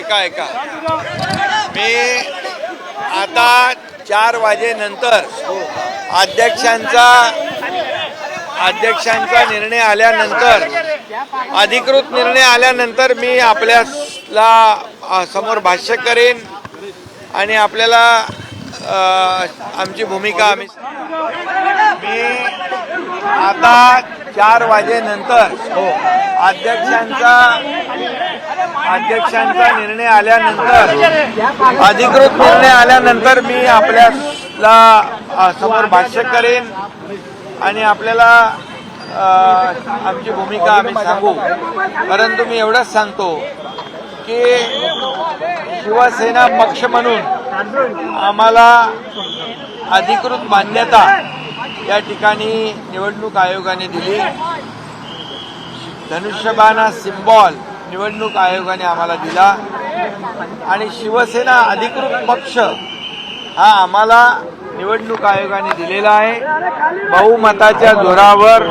ऐका ऐका. मी आता चार वाजेनंतर अध्यक्षांचा अध्यक्षांचा निर्णय आल्यानंतर अधिकृत निर्णय आल्यानंतर मी आपल्याला समोर भाष्य करेन आणि आपल्याला आमची भूमिका आम्ही मी आता चार वाजेनंतर अध्यक्षांचा अध्यक्षांचा निर्णय आल्यानंतर अधिकृत निर्णय आल्यानंतर मी आपल्याला समोर भाष्य करेन आणि आपल्याला आमची भूमिका आम्ही सांगू. परंतु मी एवढंच सांगतो की शिवसेना पक्ष म्हणून आम्हाला अधिकृत मान्यता या ठिकाणी निवडणूक आयोगाने दिली. धनुष्यबाणा सिम्बॉल निवडणूक आयोगाने आम्हाला दिला. आणि शिवसेना अधिकृत पक्ष हा आम्हाला निवडणूक आयोगाने दिलेला आहे. बहुमताच्या जोरावर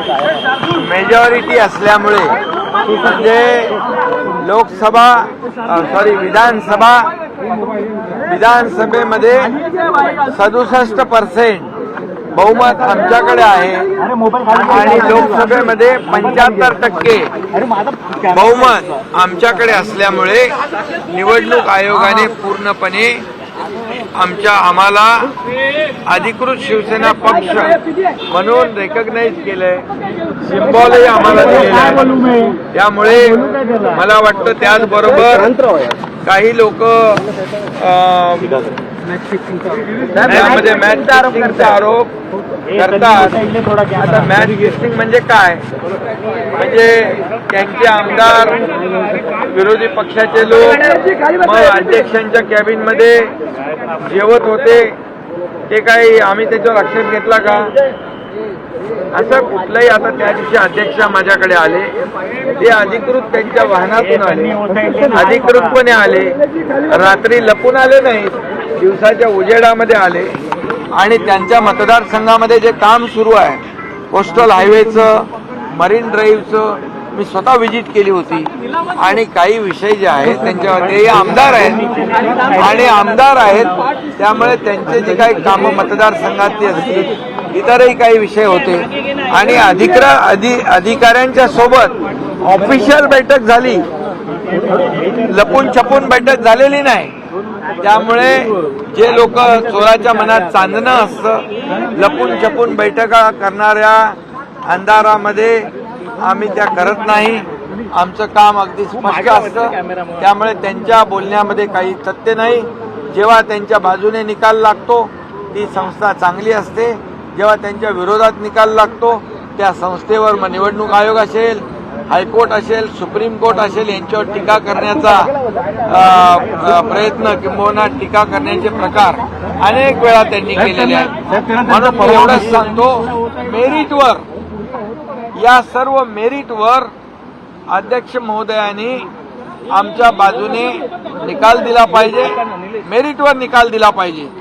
मेजॉरिटी असल्यामुळे म्हणजे लोकसभा सॉरी विधानसभा विधानसभेमध्ये सदुसष्ट पर्सेंट बहुमत आमच्याकडे आहे. आणि लोकसभेमध्ये पंच्याहत्तर टक्के बहुमत आमच्याकडे असल्यामुळे निवडणूक आयोगाने पूर्णपणे आमच्या आम्हाला अधिकृत शिवसेना पक्ष म्हणून रेकग्नाईज केलंय. सिम्बॉलही आम्हाला दिलेला आहे. त्यामुळे मला वाटतं त्याचबरोबर काही लोक त्यामध्ये मॅच फिक्सिंगचा आरोप. करतात. आता मॅच फिक्सिंग म्हणजे काय? म्हणजे त्यांचे आमदार विरोधी पक्षाचे लोक मग अध्यक्षांच्या कॅबिनमध्ये जेवत होते. ते काही आम्ही त्याच्यावर आक्षेप घेतला का? असं कुठलंही आता त्या दिवशी अध्यक्ष माझ्याकडे आले. ते अधिकृत त्यांच्या वाहनातून आले. अधिकृतपणे आले. रात्री लपून आले नाही. दिवसाच्या उजेडामध्ये आले. आणि त्यांच्या मतदारसंघामध्ये जे काम सुरू आहे कोस्टल हायवेचं मरीन ड्राईव्हचं मी स्वतः व्हिजिट केली होती. आणि काही विषय जे आहेत त्यांच्यावर ते आमदार आहेत. आणि आमदार आहेत त्यामुळे त्यांचे जे काही कामं मतदारसंघातली असतील इतरही काही विषय होते. आणि अधिकरा अधि अधिकाऱ्यांच्या सोबत ऑफिशियल बैठक झाली. लपून छपून बैठक झालेली नाही. त्यामुळे जे लोक चोराच्या मनात चांदणं असतं लपून छपून बैठका करणाऱ्या अंधारामध्ये आम्ही त्या करत नाही. आमचं काम अगदी स्पष्ट असतं. त्यामुळे त्यांच्या बोलण्यामध्ये काही तथ्य नाही. जेव्हा त्यांच्या बाजूने निकाल लागतो ती संस्था चांगली असते. जेव्हा त्यांच्या विरोधात निकाल लागतो त्या संस्थेवर मग निवडणूक आयोग असेल हायकोर्ट असेल सुप्रीम कोर्ट असेल यांच्यावर टीका करण्याचा प्रयत्न किंबहुना टीका करण्याचे प्रकार अनेक वेळा त्यांनी केलेले आहेत. म्हणून एवढंच सांगतो मेरिटवर या सर्व मेरिटवर अध्यक्ष महोदयांनी आमच्या बाजूने निकाल दिला पाहिजे मेरिटवर निकाल दिला पाहिजे.